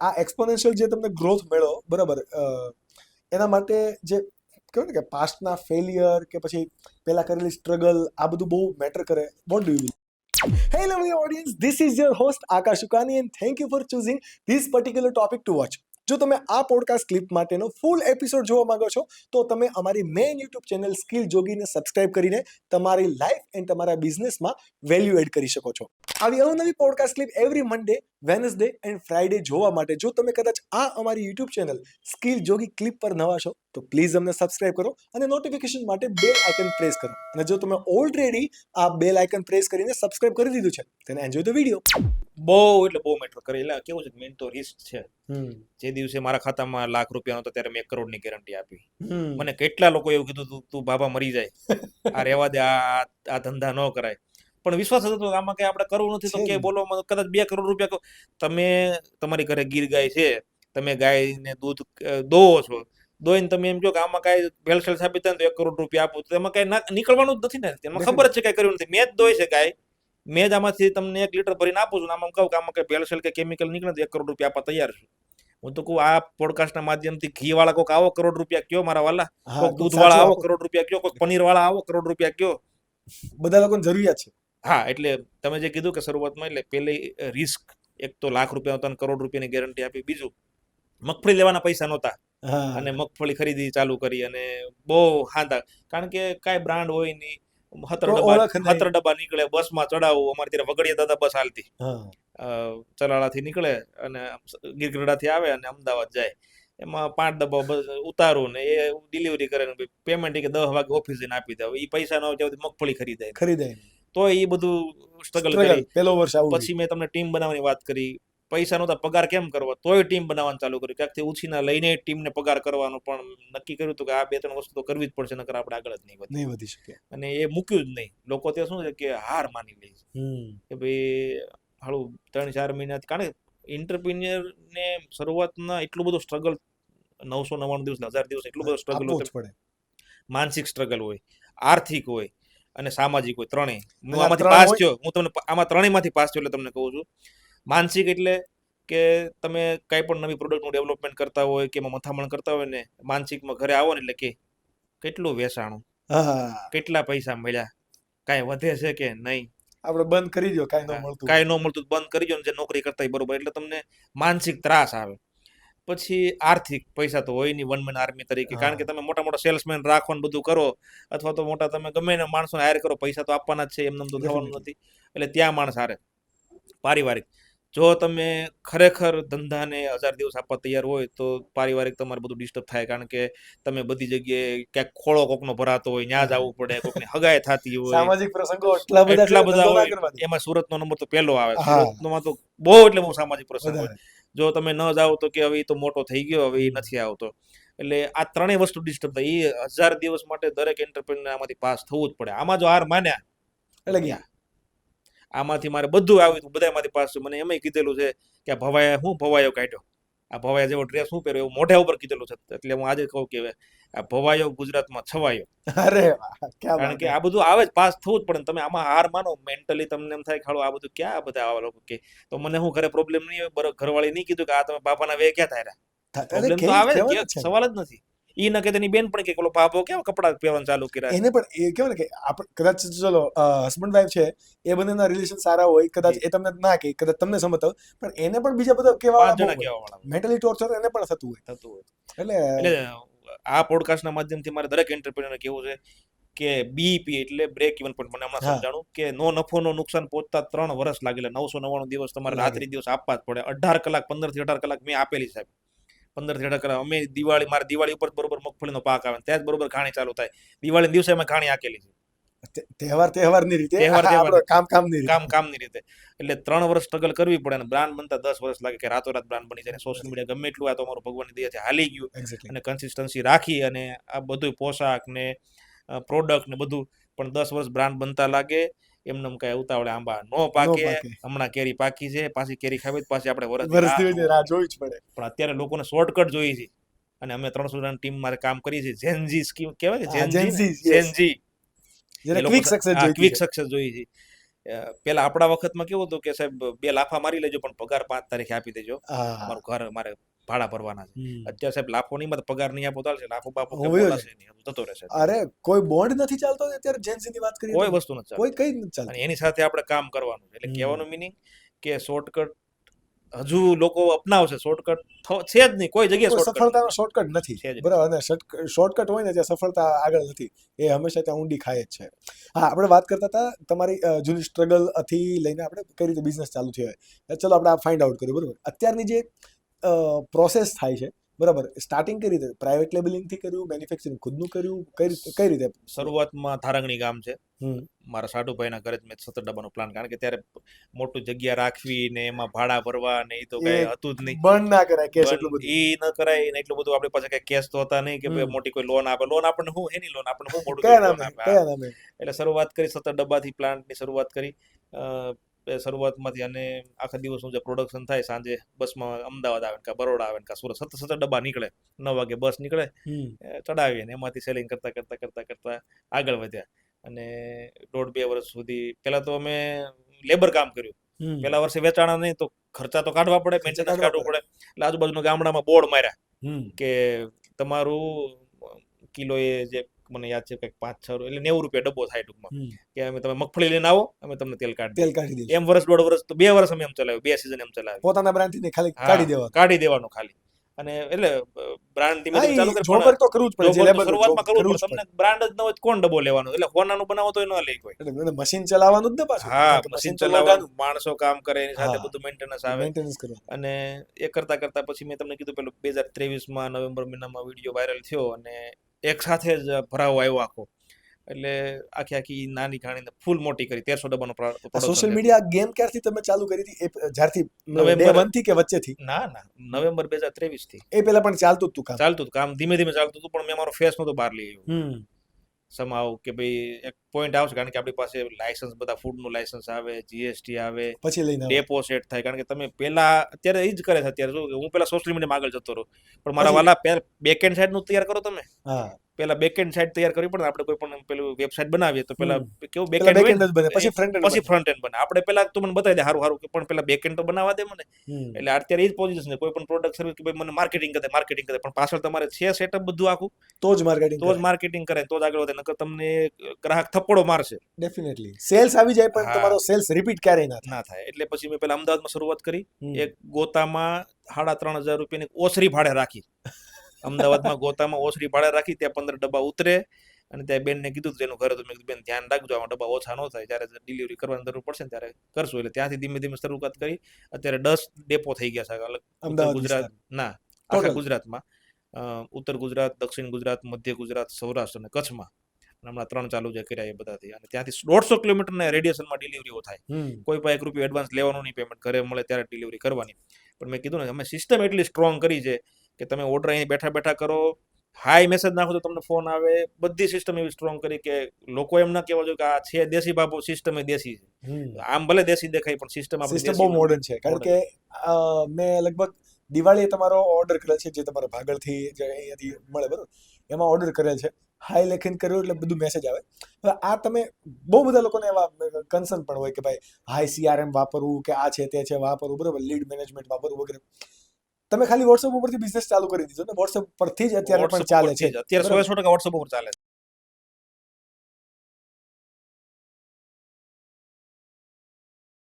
આ એક્સપોનેન્શિયલ જે તમને ગ્રોથ મળ્યો બરાબર એના માટે જે કહેવાય ને કે પાસ્ટના ફેલિયર કે પછી પહેલા કરેલી સ્ટ્રગલ આ બધું બહુ મેટર કરે. What do you Hey lovely audience, this is your host Akash Ukani and thank you for choosing this particular topic to watch. જો તમે આ પોડકાસ્ટ ક્લિપ માટેનો ફૂલ એપિસોડ જોવા માંગો છો તો તમે અમારી મેઇન યુટ્યુબ ચેનલ સ્કિલ જોગીને સબસ્ક્રાઇબ કરીને તમારી લાઈફ એન્ડ તમારા બિઝનેસમાં વેલ્યુ એડ કરી શકો છો. આવી અવનવી podcast clip every Monday Wednesday and Friday જોવા માટે. જો તમે કદાચ આ અમારી YouTube channel skill Jogi clip પર નવા છો તો પ્લીઝ અમને સબસ્ક્રાઇબ કરો અને નોટિફિકેશન માટે બેલ આઇકન પ્રેસ કરો. અને જો તમે ઓલરેડી આ બેલ આઇકન પ્રેસ કરીને સબસ્ક્રાઇબ કરી દીધું છે તેને એન્જોય ધ વીડિયો બહુ એટલે બહુ મેટર કરે. એટલે કેવું છે મેન તો રિસ્ક છે. જે દિવસે મારા ખાતામાં લાખ રૂપિયા હતો ત્યારે મેં એક કરોડની ગેરંટી આપી. મને કેટલા લોકો એવું કીધું તું તું બાબા મરી જાય. આ રહેવા દે આ આ ધંધા ન કરાય. પણ વિશ્વાસ હતો આમાં કઈ આપણે કરવું નથી તો કે બોલવામાં કદાચ બે કરોડ રૂપિયા તમે તમારી ઘરે ગીર ગાય છે તમે ગાયને દૂધ દોવો છો દોઈને તમે એમ કહો કે આમાં કાંઈ ભેળસેળ સાબિત થાય તો એક કરોડ રૂપિયા આપો તો એમાં કાંઈ નીકળવાનું જ નથી ને. એમાં ખબર જ છે કાંઈ કર્યું નથી. મેં જ દોય છે ગાય. મેં જ આમાંથી તમને એક લીટર ભરીને આપું છું આમાં કહું કે આમાં કઈ ભેળસેળ કે કેમિકલ નીકળે તો એક કરોડ રૂપિયા આપવા તૈયાર છું. હું તો કહું આ પોડકાસ્ટના માધ્યમથી ઘી વાળા કોઈક આવો કરોડ રૂપિયા કયો મારા વાલા? કોઈક દૂધ વાળા આવો કરોડ રૂપિયા કયો? કોઈક પનીર વાળા આવો કરોડ રૂપિયા કયો? બધા લોકોને જરૂરિયાત છે. હા એટલે તમે જે કીધું કે શરૂઆતમાં એટલે પહેલી રિસ્ક એક તો લાખ રૂપિયા તને કરોડ રૂપિયાની ગેરંટી આપી. બીજું મગફળી લેવાના પૈસા નહોતા. અને મગફળી ખરીદી ચાલુ કરી અને બહુ હાંધા. કારણ કે કાંઈ બ્રાન્ડ હોય નહીં. હતર ડબ્બા હતર ડબ્બા નીકળે બસમાં ચડાવવું અમારે ત્યારે વગડિયા દાદા બસ હાલતી. ચલાળાથી નીકળે અને ગીરગઢડાથી આવે અને અમદાવાદ જાય. એમાં પાંચ ડબ્બા ઉતારું ને એ ડિલિવરી કરે પેમેન્ટ કે દસ વાગે ઓફિસ આપી દે. એ પૈસા ન હોય મગફળી ખરીદાય. ખરીદાય તો એ બધું સ્ટ્રગલ કરી. પેલો વર્ષ આવું પછી મેં તમને ટીમ બનાવવાની વાત કરી. પૈસા નહોતા પગાર કેમ કરવો? તોય ટીમ બનાવવાનું ચાલુ કર્યું. ક્યાંકથી ઉછીના લઈને ટીમને પગાર કરવાનો પણ નક્કી કર્યું હતું કે આ બે ત્રણ વસ્તુ તો કરવી જ પડશે નકર આપણે આગળ જ નહીં નહીં વધી શકે અને એ મૂક્યું જ નહીં. લોકો ત્યાં શું છે કે હાર માની લે છે. કે ભાઈ હાલું ત્રણ ચાર મહિનાથી કારણ કે ઇન્ટરપ્રિન્યર ને શરૂઆતના એટલું બધું સ્ટ્રગલ નવસો નવ્વાણું દિવસ હજાર દિવસ એટલું બધું સ્ટ્રગલ પડે. માનસિક સ્ટ્રગલ હોય આર્થિક હોય અને સામાજિક હોય ત્રણેય. હું આમાંથી પાસ થયો. હું તમને આમાં ત્રણેયમાંથી પાસ થયો એટલે તમને કહું છું. માનસિક એટલે કે તમે કઈ પણ નવી પ્રોડક્ટનું ડેવલપમેન્ટ કરતા હોય કે એમાં મથામણ કરતા હોય ને માનસિકમાં ઘરે આવો ને એટલે કે કેટલું વેચાણું? કેટલા પૈસા મળ્યા? કાંઈ વધે છે કે નહીં? આપણે બંધ કરી દો કાંઈ ન મળતું. કાંઈ ન મળતું બંધ કરી દો ને જે નોકરી કરતા બરોબર. એટલે તમને માનસિક ત્રાસ આવે. પછી આર્થિક પૈસા તો હોય નહીં વન મેન આર્મી તરીકે કારણ કે તમે મોટા મોટા સેલ્સમેન રાખો ને બધું કરો અથવા તો મોટા તમે ગમે એના માણસોને હાયર કરો પૈસા તો આપવાના જ છે એમને તો થવાનું નથી. એટલે ત્યાં માણસ હારે. પારિવારિક. જો તમે ખરેખર ધંધાને હજાર દિવસ આપવા તૈયાર હોય તો પારિવારિક તમારે બધું ડિસ્ટર્બ થાય. કારણ કે તમે બધી જગ્યાએ ક્યાંક ખોળો કોકનો ભરાતો હોય ત્યાં જવું પડે કોકની હગાઈ થતી હોય. સામાજિક પ્રસંગો એટલા બધા એટલા બધા હોય. એમાં સુરતનો નંબર તો પહેલો આવે. સુરતનો તો બહુ એટલે બહુ સામાજિક પ્રસંગ હોય. જો તમે ન જાઓ તો કે હવે તો મોટો થઈ ગયો, હવે એ નથી આવતો. એટલે આ ત્રણેય વસ્તુ ડિસ્ટર્બ થાય. એ હજાર દિવસ માટે દરેક એન્ટરપ્રિનર આમાંથી પાસ થવું જ પડે. આમાં જો હાર માન્યા, એટલે ગયા આમાંથી મારે બધું આવ્યું હતું. બધામાંથી પાસ થયું. મને એમય કીધેલું છે કે ભવાયા હું ભવાયો કાઢ્યો. આ ભવાયા જેવો ડ્રેસ શું પહેર્યો? એવું મોઢા ઉપર કીધેલું છે. એટલે હું આજે કહું કે આ ભવાયો ગુજરાતમાં છવાયો. અરે કારણ કે આ બધું આવે જ પાસ થવું જ પડે તમે આમાં હાર માનો મેન્ટલી તમને એમ થાય ખાડો આ બધું ક્યાં આ બધા આવા લોકો કે? તો મને હું ઘરે પ્રોબ્લેમ નહીં ઘરવાળી નહીં કીધું કે આ તમે બાપાના વે ક્યાં થાય પ્રોબ્લેમ તો આવે. સવાલ જ નથી. ઈ ન કે તેની બેન પણ કે ઓલો બાપો કેવા કપડા પહેરવાનું ચાલુ કર્યા એને પણ એ કેવું ને કે આપણે કદાચ ચલો હસબન્ડ વાઈફ છે એ બંનેના રિલેશન સારા હોય કદાચ એ તમને ના કે કદાચ તમને સમજતા પણ એને પણ બીજા બધા કેવા મેન્ટલી ટોર્ચર એને પણ થતું હોય. થતું હોય. એટલે આ પોડકાસ્ટના માધ્યમથી મારે દરેક એન્ટરપ્રેનર કેવું છે કે બીપી એટલે બ્રેક ઇવન પોઈન્ટ મને હમણાં. સમજાણું કે નો નફો નો નુકસાન પહોંચતા ત્રણ વર્ષ લાગેલા. નવસો નવ્વાણું દિવસ તમારે રાત્રિ દિવસ આપવા જ પડે. અઢાર કલાક પંદરથી અઢાર કલાક મેં આપેલી સાહેબ. પંદરથી અઢાર અમે દિવાળી મારે દિવાળી ઉપર બરોબર મગફળીનો પાક આવે ત્યાં જ બરોબર ખાણી ચાલુ થાય. દિવાળી દિવસે અમે ખાણી આકેલી છે. તહેવાર તહેવારની રીતે? તહેવાર તહેવાર. કામ કામની કામ કામની રીતે. એટલે ત્રણ વર્ષ સ્ટ્રગલ કરવી પડે અને બ્રાન્ડ બનતા દસ વર્ષ લાગે કે રાતોરાત બ્રાન્ડ બની જાય સોશિયલ મીડિયા ગમે એટલું આ તો અમારું ભગવાનની દયાથી હાલી ગયું. અને કન્સિસ્ટન્સી રાખી અને આ બધું પોશાક ને પ્રોડક્ટ ને બધું પણ દસ વર્ષ બ્રાન્ડ બનતા લાગે. એમને કઈ ઉતાવળે આંબા નો પાકે. હમણાં કેરી પાકી છે પાછી કેરી ખાવી પાછી આપણે વરસ રાહ જોવી. જ પડે. પણ અત્યારે લોકોને શોર્ટકટ જોઈએ છે. અને અમે ત્રણસો જણ ટીમ મારે કામ કરી છે. જેનજી સ્કીમ કહેવાય gen Z gen Z quick success quick success જોઈએ છે. પેલા આપણા વખતમાં કેવું હતું કે સાહેબ બે લાફા મારી લેજો પણ પગાર પાંચ તારીખે આપી દેજો. મારું ઘર મારે ભાડા ભરવાના છે. અત્યારે સાહેબ લાખો નહીં મત પગાર નહીં આપો ચાલશે લાખો જ. બોલાશે નહીં થતો રહેશે. અરે કોઈ બોન્ડ નથી ચાલતો અત્યારે જેન્સી ની વાત કરીએ કોઈ વસ્તુ નથી. કોઈ કઈ જ નથી ચાલતું. અને એની સાથે આપણે કામ કરવાનું એટલે. કહેવાનું મિનિંગ કે શોર્ટકટ હજુ લોકો અપનાવશે. શોર્ટકટ છે જ નહીં. કોઈ જગ્યાએ સફળતાનો શોર્ટકટ નથી. બરાબર અને શોર્ટકટ હોય ને ત્યાં સફળતા આગળ નથી એ હંમેશા ત્યાં ઊંડી ખાય જ છે. હા આપણે વાત કરતા હતા તમારી જૂની સ્ટ્રગલથી લઈને આપણે કઈ રીતે બિઝનેસ ચાલુ થયો હોય. ચલો આપણે આ ફાઇન્ડ આઉટ કર્યું બરાબર? અત્યારની જે પ્રોસેસ થાય છે. બરાબર? સ્ટાર્ટિંગ કઈ રીતે? પ્રાઇવેટ લેબલિંગથી કર્યું? મેન્યુફેક્ચરિંગ ખુદનું કર્યું? કઈ રીતે? કઈ રીતે? શરૂઆતમાં થારંગણી ગામ છે. મારા સાટુભાઈના ઘરે જ મેં સત્તર ડબ્બાનો પ્લાન કારણ કે ત્યારે મોટું જગ્યા રાખવી ને એમાં ભાડા ભરવા ને એ તો કઈ હતું જ નહીં. બંધ ના કરાય કેસ એટલું બધું. ઈ ન કરાય ને એટલું બધું આપણી પાસે કઈ કેસ તો હતા નહીં કે ભાઈ મોટી કોઈ લોન આપે. લોન આપણને હું? એની લોન આપણને હું? મોટું એટલે શરૂઆત કરી સત્તર ડબ્બાથી પ્લાન્ટની શરૂઆત કરી. એ શરૂઆતમાંથી અને આખા દિવસનું જે પ્રોડક્શન થાય સાંજે બસમાં અમદાવાદ આવે કાં બરોડા આવે કાં સુરત સતત સતત ડબ્બા નીકળે. નવ વાગે બસ નીકળે ચડાવીએ ને એમાંથી સેલિંગ કરતા કરતા કરતા કરતા આગળ વધ્યા. અને દોઢ બે વર્ષ સુધી પહેલાં તો અમે લેબર કામ કર્યું. પહેલા વર્ષે વેચાણા નહીં તો ખર્ચા તો કાઢવા પડે મેન્ટેનન્સ કાઢવા કાઢવું પડે. એટલે આજુબાજુના ગામડામાં બોર્ડ માર્યા કે તમારું કિલો એ જે મને યાદ છે કંઈક પાંચ છ એટલે નેવું રૂપિયા ડબ્બો થાય ટૂંકમાં. કે અમે તમે મગફળી લઈને આવો અમે તમને તેલ કાઢી તેલ કાઢી દઈએ. એમ વર્ષ દોઢ વર્ષ તો બે વર્ષ અમે એમ ચલાવ્યું બે સિઝન એમ ચલાવ્યું. પોતાના બ્રાન્ડથી ખાલી કાઢી દેવા કાઢી દેવાનું ખાલી. અને એટલે બ્રાન્ડ ધીમે ધીમે ચાલુ કરી જોબર તો કરવું જ પડે શરૂઆતમાં કરવું પડે તમને બ્રાન્ડ જ ન હોય કોણ ડબ્બો લેવાનો? એટલે હોનાનું બનાવો તો ન લે કોઈ એટલે મશીન ચલાવવાનું જ ને પાછું. હા મશીન ચલાવવાનું માણસો કામ કરે એની સાથે બધું મેન્ટેનન્સ આવે. મેન્ટેનન્સ કરે અને એ કરતા કરતા પછી મેં તમને કીધું પેલું બે હજાર ત્રેવીસમાં નવેમ્બર મહિનામાં વીડિયો વાયરલ થયો અને એક સાથે જ ભરાવો આવ્યો આખો. એટલે આખી આખી નાની ખાણીને ફૂલ મોટી કરી તેરસો ડબ્બાનો સોશિયલ મીડિયા ગેમ ક્યારથી તમે ચાલુ કરી હતી? એ જ્યારથી નવેમ્બર. વનથી કે વચ્ચેથી? ના ના નવેમ્બર બે હજાર ત્રેવીસથી એ પેલા પણ ચાલતું હતું કામ? ચાલતું હતું કામ ધીમે ધીમે ચાલતું હતું પણ મેં મારો ફેસ નતો બહાર લઈ આવ્યો. સમાવ કે ભાઈ એક પોઈન્ટ આવશે કારણ કે આપણી પાસે લાયસન્સ બધા ફૂડનું લાયસન્સ આવે જીએસટી આવે પછી લઈને ડેપોઝિટ થાય. કારણ કે તમે પહેલા અત્યારે એ જ કરે છે અત્યારે. શું હું પહેલા સોશિયલ મીડિયામાં આગળ જતો રહું પણ મારા વાલા પહેલા બેકએન્ડ સાઈડનું તૈયાર કરો તમે. પેલા બેકએન્ડ સાઈડ તૈયાર કરવી પડે આપણે કોઈ પણ પેલું વેબસાઈટ બનાવીએ તો પેલા. કેવું બેકએન્ડ બને પછી ફ્રન્ટ પછી ફ્રન્ટ એન્ડ બને. આપણે પેલા તું મને બતાવી દે હારું હારું કે પણ પેલા બેક એન્ડ તો બનાવવા દે મને. એટલે અત્યારે એ જ પોઝિશન છે. કોઈ પણ પ્રોડક્ટ સર્વિસ કે ભાઈ મને માર્કેટિંગ કરે માર્કેટિંગ કરે. પણ પાછળ તમારે છે સેટઅપ બધું આખું? તો જ માર્કેટિંગ તો જ માર્કેટિંગ કરે તો જ આગળ વધે. નકર તમને ગ્રાહક થપ્પડો મારશે. ડેફિનેટલી સેલ્સ આવી જાય પણ તમારો સેલ્સ રિપીટ ક્યારે ના ના થાય. એટલે પછી મેં પેલા અમદાવાદમાં શરૂઆત કરી. એક ગોતામાં સાડા ત્રણ હજાર રૂપિયાની ઓસરી ભાડે રાખી. અમદાવાદમાં ગોતામાં ઓસરી ભાડે રાખી ત્યાં પંદર ડબ્બા ઉતરે અને ત્યાં બેનને કીધું હતું એનું ઘર હતું મેં કીધું બેન ધ્યાન રાખજો આમાં ડબ્બા ઓછા ન થાય. જ્યારે ડિલિવરી કરવાની જરૂર પડશે ત્યારે કરશું. એટલે ત્યાંથી ધીમે ધીમે શરૂઆત કરી. અત્યારે દસ ડેપો થઈ ગયા છે અલગ ગુજરાત ના આખા? ગુજરાતમાં. ઉત્તર ગુજરાત દક્ષિણ ગુજરાત મધ્ય ગુજરાત સૌરાષ્ટ્ર અને કચ્છમાં. અને હમણાં ત્રણ ચાલુ છે કર્યા એ બધાથી. અને ત્યાંથી દોઢસો કિલોમીટરના રેડિયેશનમાં ડિલિવરીઓ થાય. કોઈ પણ એક રૂપિયો એડવાન્સ લેવાનું નહીં પેમેન્ટ ઘરે મળે ત્યારે ડિલિવરી કરવાની. પણ મેં કીધું ને અમે સિસ્ટમ એટલી સ્ટ્રોંગ કરી છે કે તમે ઓર્ડર અહીં બેઠા બેઠા કરો હાઈ મેસેજ નાખો તો તમને ફોન આવે. બધી સિસ્ટમ એવી સ્ટ્રોંગ કરી કે લોકો એમ ના કહેવા જોઈએ કે આ છે દેશી બાબુ સિસ્ટમ એ દેશી છે. આમ ભલે દેશી દેખાય પણ સિસ્ટમ આપણી સિસ્ટમ બહુ મોડર્ન છે. કારણ કે મેં લગભગ દિવાળીએ તમારો ઓર્ડર કર્યો છે જે તમારા ભાગળથી જે અહીંયાથી મળે બરોબર? એમાં ઓર્ડર કરેલ છે. હાઈ લેખિન કર્યું એટલે બધું મેસેજ આવે. હવે આ તમે બહુ બધા લોકોને એવા કન્સર્ન પણ હોય કે ભાઈ હાઈ સીઆરએમ વાપરવું કે આ છે તે છે વાપરવું. બરાબર લીડ મેનેજમેન્ટ વાપરવું વગેરે. તમે ખાલી વોટ્સઅપ ઉપરથી બિઝનેસ ચાલુ કરી દીધો ને વોટ્સઅપ પરથી જ અત્યારે પણ ચાલે છે. અત્યારે સો સો ટકા વોટ્સઅપ ઉપર ચાલે છે.